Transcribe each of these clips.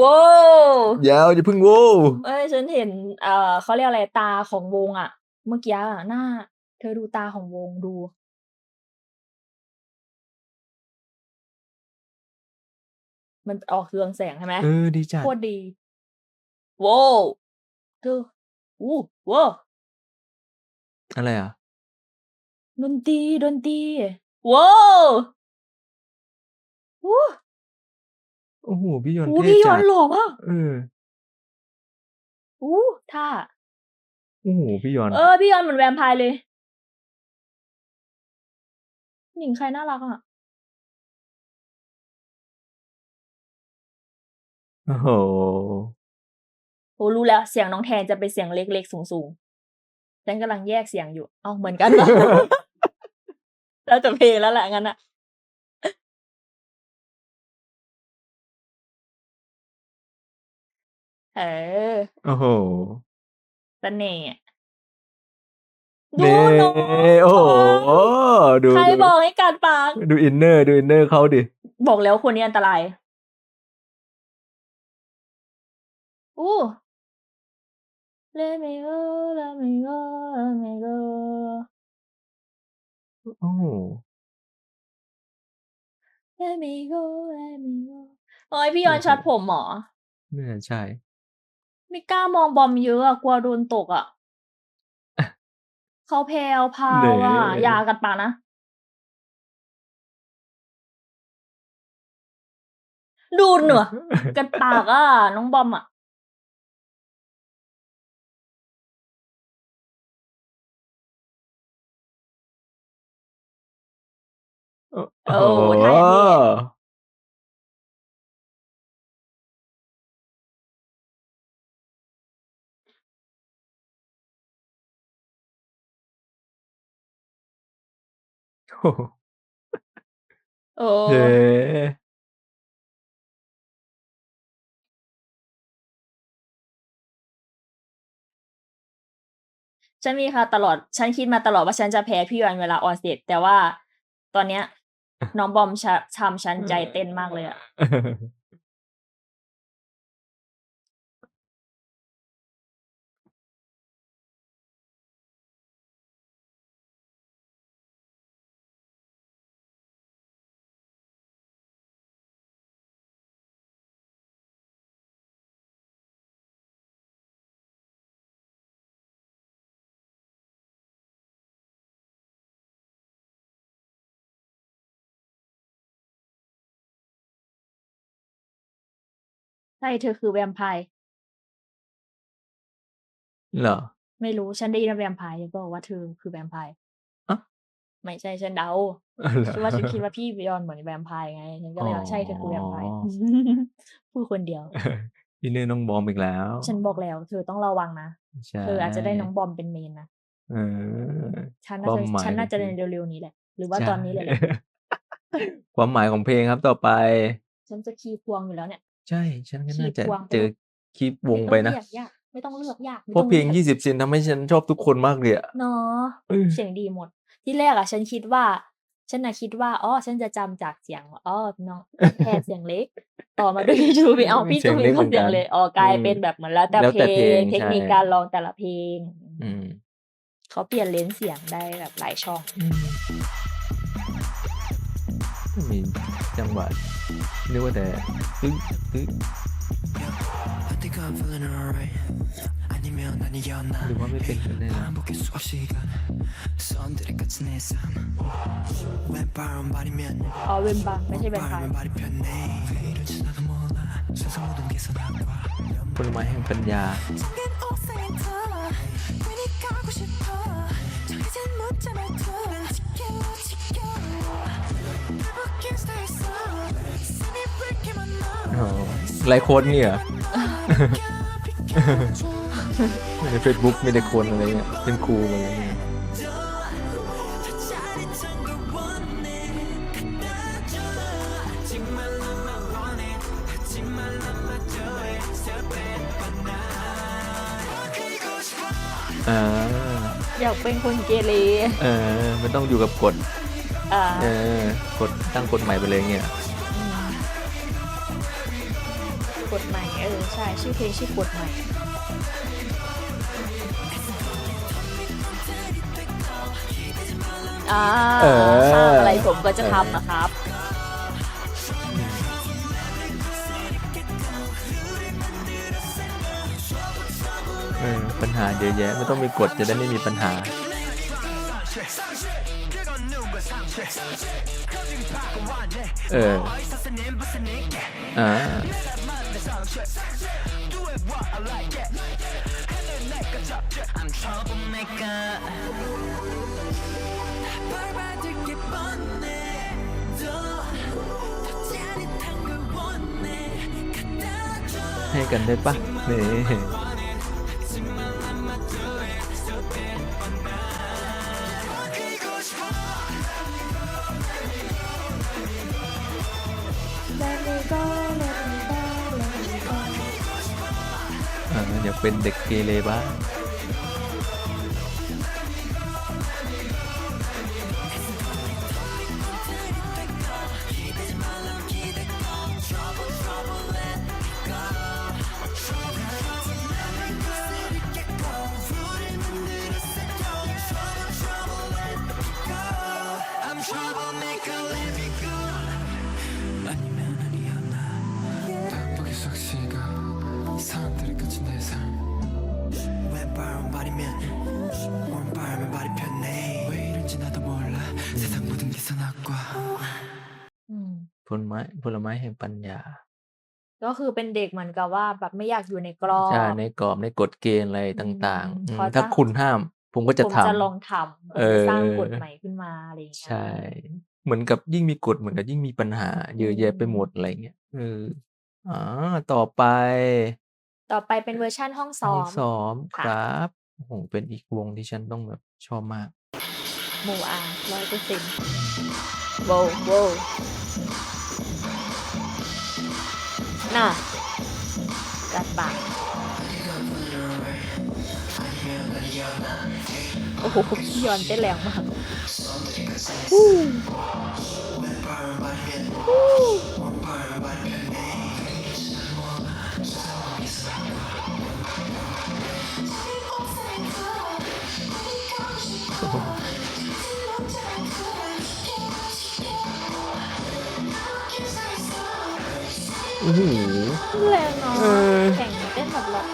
ว้าวยาวอย่าเพึ่งโว้เอ้ยฉันเห็น เอ่อเขาเรียกอะไรตาของวงอะเมื่อกี้อะหน้า เธอดูตาของวงดู มันออกเรืองแสงใช่ไหมเออดีจัดโคตรดีว้าวเธออู้ว้าวอะไรอะดนตรีดนตรีว้าวอู้ โอ้โห พี่ยอนอู้เท่พี่ยจัอดนหล่อมากเออ อู้ท่า โอ้โห พี่ยอน เออ พี่ยอนเหมือนแวมไพร์เลย หญิงใครน่ารักอะ โอ้โห โอ้รู้แล้วเสียงน้องแทนจะเป็นเสียงเล็กๆสูงๆฉันกำลังแยกเสียงอยู่ เอ้าเหมือนกันปะแล้วจะเพลงแล้วแหละงั้นอะ เออ โอ้โหเสน่ห์อะดูเน่เนาะโอ้โหดูใครดูบอกให้กัดปากดูอินเนอร์ ดูอินเนอร์เขาดิ บอกแล้วคนนี้อันตราย อู้ Let me go Let me go Let me go โอ้โห Let me go Let me go โอ้ยพี่ยอนชัดผมเหรอน่าใช่ ไม่กล้ามองบอมเยอะอะกลัวโดนตกอะเขาแพลวพราวอะอยากัดปากนะ ดูเหนือกัดปากอะน้องบอมอะโอ้โอ้ท่าอย่างนี้ โอ้โหโอ้เย้ฉันมีค่ะตลอด ฉันคิดมาตลอดว่าฉันจะแพ้พี่ยอนเวลาออนสเตจแต่ว่าตอนเนี้ย น้องบอมชะทำฉันใจเต้นมากเลยอะ ช่เธอคือแวมไพร์ เหรอ ไม่รู้ฉันได้ยินว่าแวมไพร์ก็บอกว่าเธอคือแวมไพร์อะไม่ใช่ฉันเดาเหรอคิดว่าฉันคิดว่าพี่ยอนเหมือนแวมไพร์ไงฉันก็เลยว่าใช่เธอคือแวมไพร์อ๋อพูดคนเดียวอินเนอร์น้องบอมอีกแล้ว ฉันบอกแล้ว เธอต้องระวังนะใช่เธออาจจะได้น้องบอมเป็นเมนนะเออฉันน่าบอจะมหมายฉันน่าจะถึงในเร็วๆนี้แหละ หรือว่าใช่ตอนนี้เลยแหละความหมายของเพลงครับต่อไป ฉันจะคีย์พวงอยู่แล้วเนี่ย ใช่ ฉันก็น่าขีดจะพวงไป เจอเลยคลิปวงม่ไปต้องนะเลือกยากไม่ต้องเลือกยากไม่เพราะต้องเพลงลือกยี่สิบเซนทำให้ฉันชอบทุกคนมากเลยอะเนาะเออเสียงดีหมด ที่แรกอะฉันคิดว่า ฉันน่ะคิดว่าอ๋อฉันจะจำจากเสียงว่าอ๋อน้องแพทย์เสียงเล็ก ต่อมาด้วยพี่จูบีเอาพี่เสีจูยงบีเล็กก็เหมือนเสียงกันเล็กอ๋อกลายอืมเป็นแบบเหมือนแล้วแต่แล้วเพแต่ลเพลงงเทคนิคใช่ การร้องแต่ละเพลงอืม เขาเปลี่ยนเลนส์เสียงได้แบบหลายช่อง อืมไม่ งหวะนึกว่าแต่อึ๊งอึ๊งหรือว่าไม่เป็นกันแน่นะอ๋เวนบังไม่ใช่เวนบังผลไม้แห่งปัญญา ไลค์โค้ดนี่เหรอ ในเฟซบุ๊กมีแต่คนอะไรเงี้ยเป็นครูอะไรเงี้ยอ่าอยากเป็นคนเกเรเออไม่ต้องอยู่กับกฎ อ่า เออกฎตั้งกฎใหม่ไปเลยเงี้ย ใหม่เออใช่ชื่อเพลงชื่อกฎใหม่อ่าเออห้ามอะไรผมก็จะทำนะครับ เออปัญหาเยอะแยะไม่ต้องมีกฎจะได้ไม่มีปัญหา เอออ่า 밟아들 게 뻔해 더 짜릿한 걸 원해 갖다 줘 ให้กันได้ปะนี่ อยากเป็นเด็กเกเรบ้าง troublemaker let me go 사람들이 끝인 내삶 왼발은 발이면 오른발은 발이 편해 왜 이런지 나도 몰라 세상 모든 게 선악과 อืม ผลไม้ผลไม้แห่งปัญญา ก็คือเป็นเด็กเหมือนกับว่าแบบไม่อยากอยู่ในกรอบ ใช่ในกรอบในกฎเกณฑ์อะไรต่าง อืม ๆอืม พอ ถ้า จะ คุณห้าม ผมก็จะ ผม ทำ จะลองทำ เออ สร้างกฎใหม่ขึ้นมาอะไรอย่างเงี้ย ใช่ เหมือนกับยิ่งมีกฎเหมือนกับยิ่งมีปัญหา เยอะแยะไปหมดอะไรเงี้ยเอออ๋อต่อไป ต่อไปเป็นเวอร์ชั่นห้องซ้อห้องมซ้อมคค่ะรับโอ้โหเป็นอีกวงที่ฉันต้องแบบชอบมากหมู่อาร้อยเปอร์เซ็นต์โวโวน่ะกัดปากโอ้โหพี่ยอนเต้นแรงมาก ฮู้ฮู้โอ้โหแรงเนาะเออ แข่งเต้นแบบล็อกท่าแรงมาก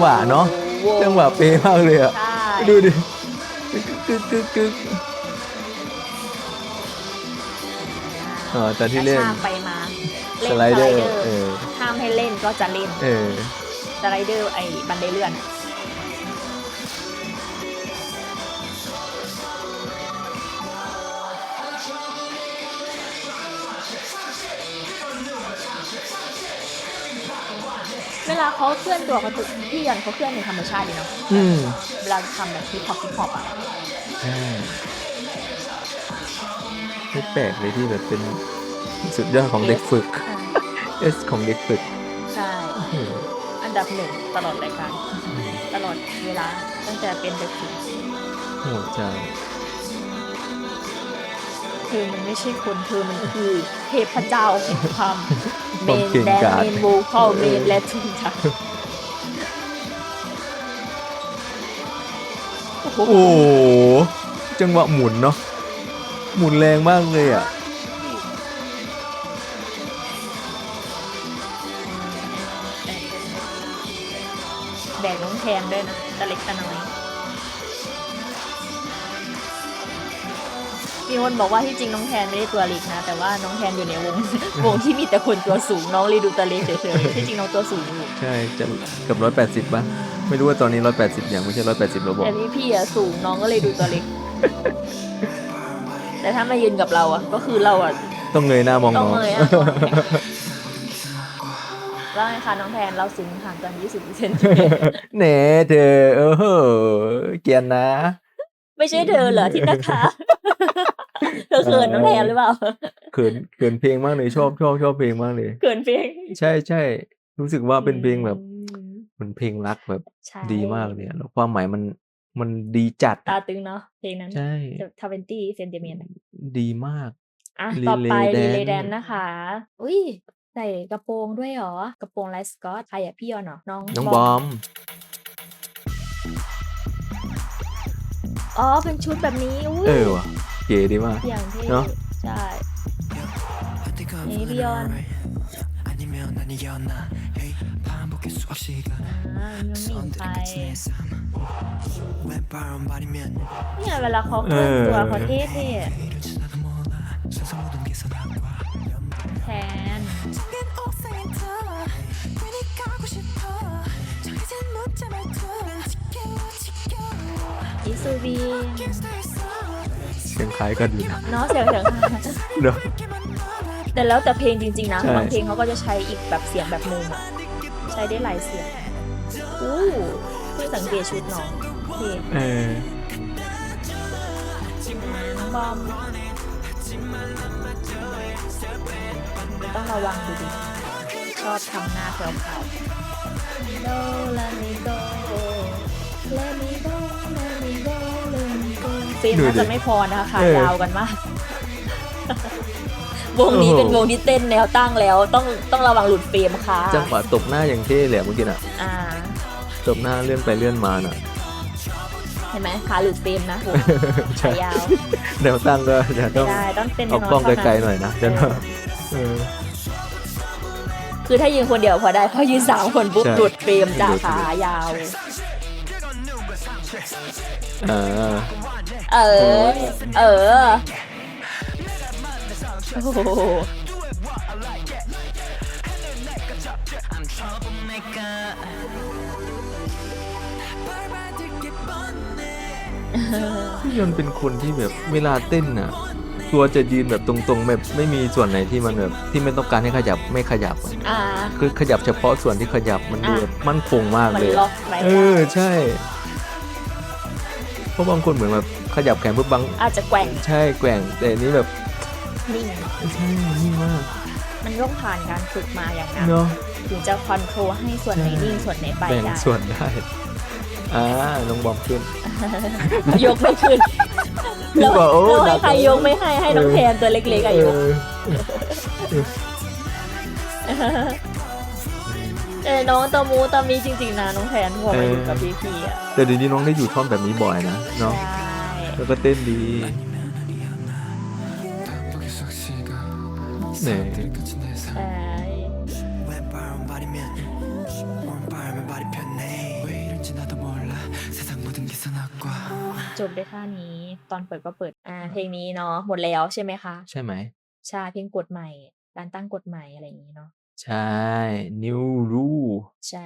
หวะเนาะโอ้โจังหวะเป๊ะมากเลยอะใช่ดูดิกึกกึกกึกกึกอ๋อตอนที่เล่นกระชากไปมาเล่สนไลเดอร์เออห้ามให้เล่นก็จะเล่นเออสไลเดอร์ไอ้บันไดเลื่อน เวลาเขาเคลื่อนตัวเขาจะพี่ยันเขาเคลื่อนในธรรมชาติดีเนาะอืมเวลาทำแบบฮิปฮอปฮิปฮอปอะใช่ไม่แปลกเลยที่แบบเป็นสุดยอดของเด็กฝึกเอสของเด็กฝึก ใช่โอ้โหอันดับหนึ่งตลอดรายการ ตลอดเวลาตั้งแต่เป็นเด็กฝึกโหดจัง เธอมันไม่ใช่คนเธอมันคือเทพเจ้าแห่งความเมความนเก่งแดนกาจเมนโวคอลเมนและทุกอย่างโอ้โหโอ้โหจังหวะหมุนเนาะหมุนแรงมากเลยอะ คนบอกว่าที่จริงน้องแทนไม่ได้ตัวเล็กนะ แต่ว่าน้องแทนอยู่ในวง วงที่มีแต่คนตัวสูงน้องเลยดูตัวเล็กเฉยๆที่จริงน้องตัวสูงอยู่ใช่จะเกับร้อยแปดสิบป่ะไม่รู้ว่าตอนนี้ร้อยแปดสิบอย่างไม่ใช่ร้อยแปดสิบเราบอกแต่พี่พี่อะสูงน้องก็เลยดูตัวเล็ก แต่ถ้ามายืนกับเราอะก็คือเราอะต้องเงยหน้ามองต้องน้องเลยอะว่าไงคะน้องแทนเราสูงห่างกัน20เซนติเมตรแหน่เธอเออเหอะเกรียนนะ ไม่ใช่เธอเหรอที่นะคะ เธอเขินน้องแทนหรือเปล่าเขินเขินเพลงมากเลยชอบชอบชอบเพลงมากเลยเขินเพลง ใช่ใช่รู้สึกว่าเป็นเพลงแบบอืมมันเพลงรักแบบใช่ดีมากเลยอะแล้วความหมายมันมันดีจัดตาอะตึงเนาะเพลงนั้นใช่ทเวนตี้เซนติเมตรดีมากอะ Relay ต่อไปรี Dance เลแดนนะคะ อุ้ยใส่กระโปรงด้วยเหรอ กระโปรงไลท์สกอตใครอะพี่ยอนเหรอน้องน้องบอมอ๋อเป็นชุดแบบนี้อุ้ยเออว่ะเก๋ดีมาก อย่างเท่ เนอะ ใช่ 내가 네, 오늘 리언. alright. 아니면 아니었나 hey, 반복의 수업 시간 อ่ามันมี 선들의 ไป 끝이 내삶 왼발 오른발이면 เนี่ยเวลาเขาเคลื่อนตัว เออ เขาเท่ๆอะ 이를 지나도 몰라 세상 모든 게 선악과 แทน 잠긴 옥상에서 괜히 가고 싶어 정해진 문자 말투 난 지켜요 지켜요 อิซูบี 킹스타에서 เ ียงคล้ายกันเนาะเสียงเสียงเนาะแต่แล้วแต่เพลงจริงๆนะบางเพลงเขาก็จะใช้อีกแบบเสียงแบบมุมอะใช้ได้หลายเสียงอู้เพิ่สังเกตชุดน้องเพลงน้อบอมต้องระวังดูดิชอบทำหน้าแถวเขา let me go let me go เฟรมดูน่าดิจะไม่พอนะคะขาเออยาวกันมาก วงนี้โอ้โหเป็นวงที่เต้นแนวตั้งแล้ว ต้องต้องระวังหลุดเฟรมค่ะจังหวะตบหน้าอย่างเท่เลยอะเมื่อกี้น่ะอ่าตบหน้าเลื่อนไปเลื่อนมาน่ะเห็นไหมขาหลุดเฟรมนะผมใช่ขายาวแนวตั้งก็จะไม่ต้องได้ต้องเต้นเอาแนวกล้องเท่าไกลๆหน่อยนะจะเออเออคือถ้ายืนคนเดียวพอได้พอยืนสามคนปุ๊บใช่หลุดเฟรมจากหลุดขายาว อ่าเออ เออ โอ้โหพี่ยนต์เป็นคนที่แบบเวลาเต้นน่ะ ตัวจะยืนแบบตรงๆแบบไม่มีส่วนไหนที่มันแบบที่ไม่ต้องการให้ขยับไม่ขยับอะอ่า คือขยับเฉพาะส่วนที่ขยับมันดูแบบมั่นคงมากมันเลยล็อกไว้ เออใช่ ราะบางคนเหมือนแบบขยับแขนปุ๊บบางอาจจะแกว่งใช่แกว่งแต่อันนี้แบบนิ่งใช่นิ่งมากมันต้องผ่านการฝึกมาอย่างนั้นเนาะถึงจะคอนโทรลให้ส่วนไหนนิ่งส่วนไหนไปแบ่งได้ส่วนได้อ่าน้องบอมขึ้นยกไม่ขึ้นพี่แล้วบอกโอ้แล้วหนัให้กใครยกไม่ให้ให้น้องแทนตัวเล็กๆอะยก เออน้องตะมูตะมีจริงๆนะน้องแทนพอมาอยู่กับพี่พีอะแต่เดี๋ยวนี้น้องได้อยู่ช่องแบบนี้บ่อยนะเนาะแล้วก็เต้นดีเน่ใช่จบได้ท่านี้ ตอนเปิดก็เปิดอ่าเพลงนี้เนาะหมดแล้วใช่ไหมคะ ใช่ไหมใช่เพลงกดใหม่การตั้งกฎใหม่อะไรอย่างนี้เนาะ ใช่ New Rule ใช่